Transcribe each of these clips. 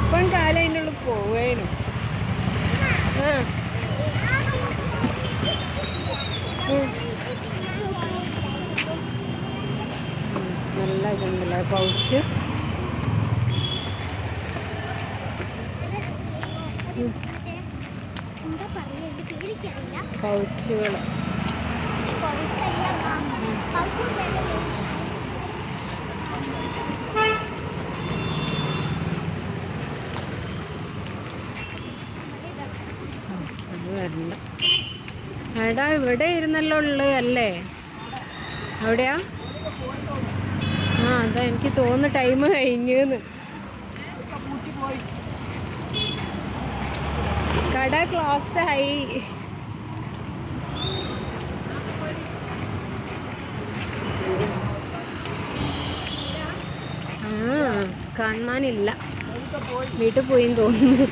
ഇപ്പം കാലം അതിന്റെ ഉള്ളിൽ പോവേനു. ആ. നല്ല ഇതുണ്ടല്ലേ പൗച്ച്? എന്താ പൗച്ചല്ല പൗച്ചുകൾ വരണ്ട എടാ ഇവിടെ ഇരുന്നല്ലോ ഉള്ളത് അല്ലേ? അവിടെയാ? ആ അതാ എനിക്ക് തോന്നുന്നു ടൈം കഴിഞ്ഞെന്ന്. കട ക്ലോസ് ആയി. കാണാനില്ല വീട്ടിൽ പോയി തോന്നുന്നു.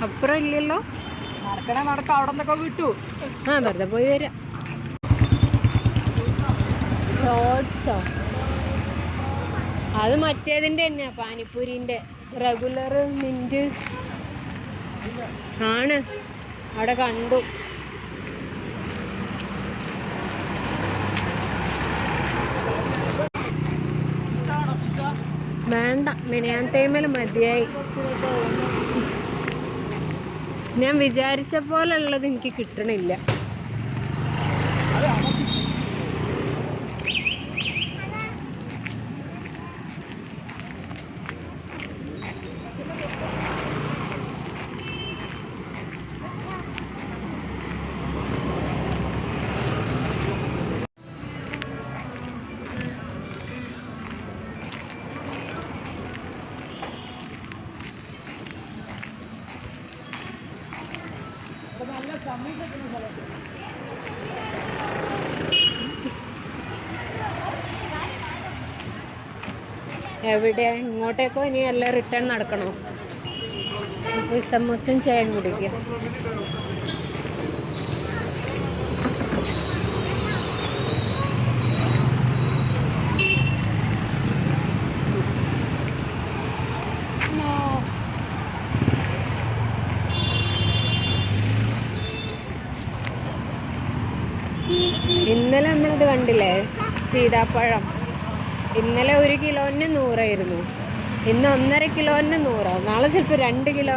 അപ്പുറം ഇല്ലല്ലോ നടക്കണേ നടക്ക അവിടെ നിന്നൊക്കെ വിട്ടു. ആ വെറുതെ പോയി വരാം. ഷോർട്സോ അത് മറ്റേതിന്റെ തന്നെയാ പാനിപ്പൂരിന്റെ. റെഗുലർ മിന്റ് ആണ്. അവിടെ കണ്ടു. വേണ്ട മിനിയാൻ തേമൽ മതിയായി. ഞാൻ വിചാരിച്ച പോലുള്ളത് എനിക്ക് കിട്ടണില്ല. എവിടെ ഇങ്ങോട്ടേക്കോ ഇനി എല്ലാം റിട്ടേൺ നടക്കണോ? സമൂസം സമോസയും ചായയും കുടിക്കുക ഇന്നലെ നമ്മളിത് കണ്ടില്ലേ? സീതാപ്പഴം. ഇന്നലെ ഒരു കിലോന് നൂറായിരുന്നു. ഇന്ന് ഒന്നര കിലോന് നൂറോ. നാളെ ചിലപ്പോൾ രണ്ട് കിലോ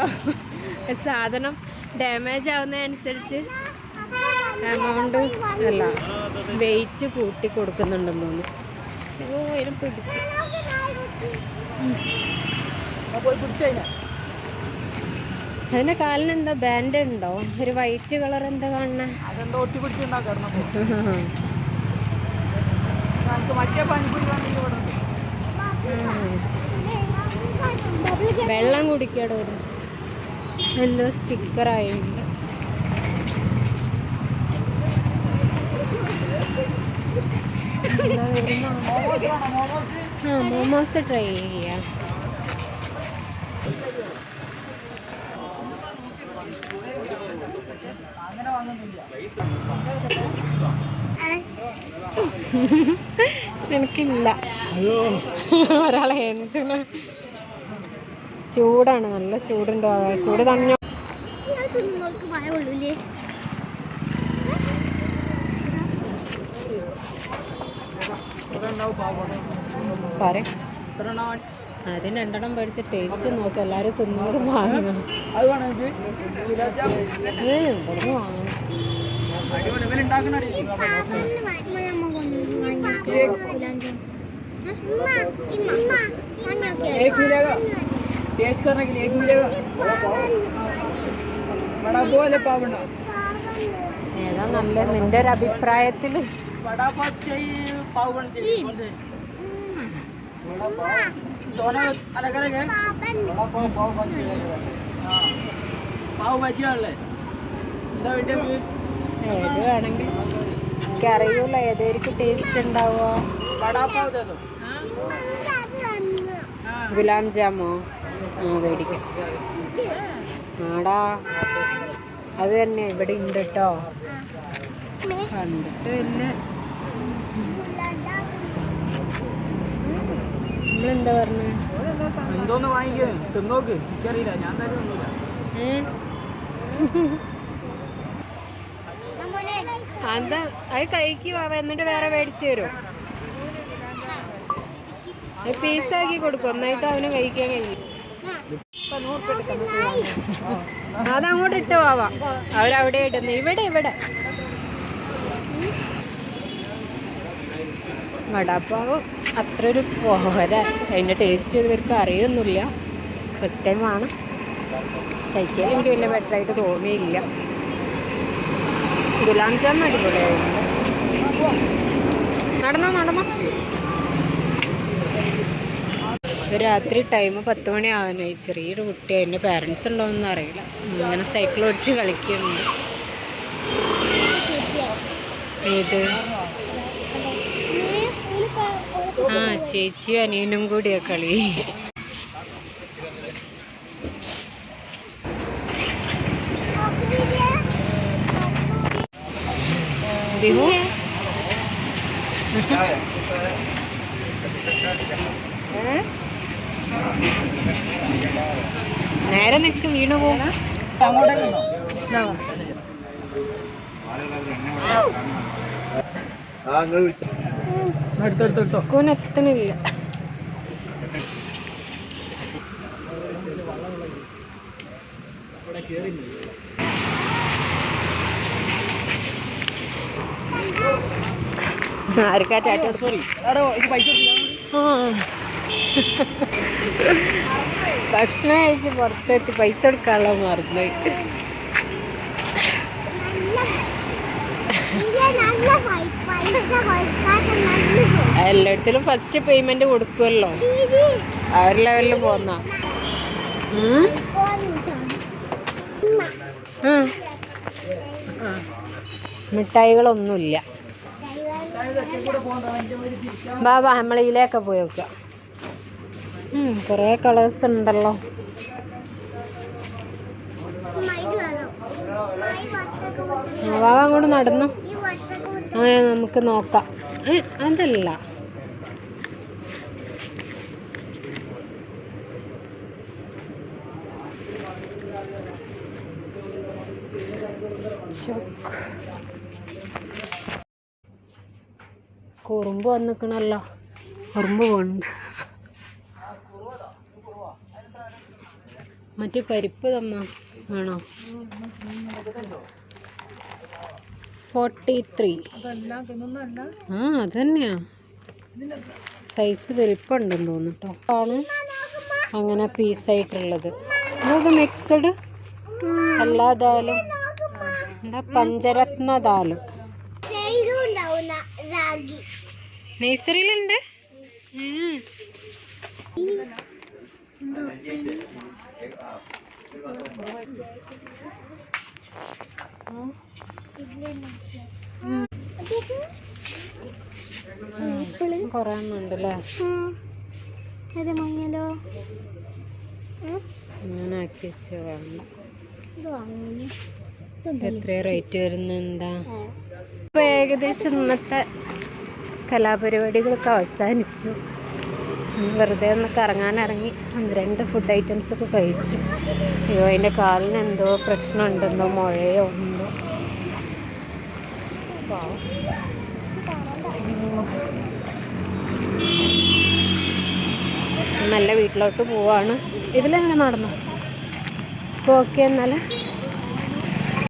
സാധനം ഡാമേജ് ആവുന്നതനുസരിച്ച് എമൗണ്ട് അല്ല വെയിറ്റ് കൂട്ടി കൊടുക്കുന്നുണ്ടെന്ന് തോന്നുന്നു അയ്യോ അതിനെ പിടിക്കും പോയി പിടിച്ചതിനാ അതിന്റെ കാലിന് എന്താ ബാൻഡ് ഉണ്ടോ? ഒരു വൈറ്റ് കളർ എന്താ കാണണേ മറ്റേ പനിപ്പൂരി വെള്ളം കുടിക്കടോ ഒരു എന്തോ സ്റ്റിക്കറായുണ്ട് ആ മോമോസ് ട്രൈ ചെയ്യാം. അങ്ങനെ വാങ്ങുന്നില്ല എനിക്കില്ല. ഒരാളെ എന്തിന് ചൂടാണ് നല്ല ചൂടുണ്ടോ ചൂട് തന്നെ അതിന് പറ രണ്ടെണ്ണം പേടിച്ച് ടേസ്റ്റ് നോക്ക് എല്ലാരും തിന്നോട് വാങ്ങണം ഇവിടുന്ന് വാങ്ങണം. एक मिलेगा टेस्ट करने के लिए एक मिलेगा बड़ा पाव है पाव बना ഏതാ നല്ല നിന്റെ ഒരു അഭിപ്രായത്തിൽ बड़ा पाव चाहिए पाव बन चाहिए कौन से बड़ा पाव दोनों अलग अलग है बड़ा पाव पाव भाजी लगेगा हाँ पाव भाजी वाले എന്താ വേണ്ടത് ഏത് വേണമെങ്കിൽ എനിക്കറിയൂല ഏതായിരിക്കും ടേസ്റ്റ് ഉണ്ടാവുക? ഗുലാം ജാമോ? ആ മേടിക്കാം. ആടാ അത് തന്നെ ഇവിടെ ഉണ്ട് കേട്ടോ കണ്ടിട്ട് ഇല്ല ഓനെന്താ പറഞ്ഞേ? എന്തോന്ന് വാങ്ങിക്കേ? തിന്നോക്ക്. എനിക്കറിയില്ല. ഞാൻ തന്നെ അതെന്താ അത് കഴിക്കുക എന്നിട്ട് വേറെ മേടിച്ചു തരും. പീസാക്കി കൊടുക്കും ഒന്നായിട്ട് അവന് കഴിക്കാൻ കഴിയും. അതങ്ങോട്ട് ഇട്ട് പോവാ. അവരവിടെ ഇടുന്നു. ഇവിടെ ഇവിടെ. വടാപ്പാവ് അത്ര ഒരു പോര. അതിന്റെ ടേസ്റ്റ് ഇവർക്ക് അറിയൊന്നുമില്ല. ഫസ്റ്റ് ടൈം ആണ്. കഴിച്ചാൽ എനിക്ക് വലിയ ബെറ്റർ ആയിട്ട് തോന്നിയില്ല. ഗുലാം ജാമുൻ അടിപൊളിയായിരുന്നു നടന്നോ നടന്നോ. രാത്രി ടൈം പത്ത് മണി ആവാനായി ചെറിയൊരു കുട്ടി അതിന്റെ പാരൻസ് ഉണ്ടോയെന്ന് അറിയില്ല. ഇങ്ങനെ സൈക്കിൾ ഓടിച്ച് കളിക്കുന്നുണ്ട് ഏത്? ആ ചേച്ചിയും അനിയനും കൂടിയാണ് കളി. ദിഹു हूँ നേരെ നിക്ക് വീണു പോകും കൂനെത്തണില്ല ആർക്കാ സോറി പൈസ. ഭക്ഷണം കഴിച്ച് പുറത്തെത്തി പൈസ കൊടുക്കാനുള്ള കൊടുക്കാത്ത നല്ല എല്ലായിടത്തിലും ഫസ്റ്റ് പേയ്മെന്റ് കൊടുക്കുമല്ലോ. ആ ഒരു ലെവലിൽ പോന്ന. മിഠായികളൊന്നുമില്ല. ബാ ബാ നമ്മളിതിലേക്ക് പോയി നോക്കാം കുറേ കളേഴ്സ് ഉണ്ടല്ലോ. ബാബ അങ്ങോട്ട് നടന്നു. ആ നമുക്ക് നോക്കാം. അതല്ല. ചോക്ക്. കുറുമ്പ് വന്നിക്കണല്ലോ. കുറുമ്പ് പോണ്ട് മറ്റേ പരിപ്പ് തമ്മ വേണോ? ഫോർട്ടി ത്രീ അതെല്ലാം അത് തന്നെയാ സൈസ് വലിപ്പമുണ്ടെന്ന് തോന്നുട്ടോ ആണ് അങ്ങനെ പീസായിട്ടുള്ളത് ഇത് മിക്സഡ് എല്ലാ ദാലും എന്താ പഞ്ചരത്ന ദാലും നഴ്സറിയിലുണ്ട്. ആക്കി എത്ര റേറ്റ് വരുന്നുണ്ടാ എന്താ? ഏകദേശം ഇന്നത്തെ കലാപരിപാടികളൊക്കെ അവസാനിച്ചു. വെറുതെ ഒന്ന് കറങ്ങാനിറങ്ങി. ഒന്ന് രണ്ട് ഫുഡ് ഐറ്റംസ് ഒക്കെ കഴിച്ചു. അയ്യോ അതിന്റെ കാലിന് എന്തോ പ്രശ്നമുണ്ടെന്നോ മുഴയോ ഉണ്ടോ. നല്ല വീട്ടിലോട്ട് പോവാണ്. ഇതിലെങ്ങനെ നടന്നു? അപ്പോൾ ഓക്കെ എന്നാൽ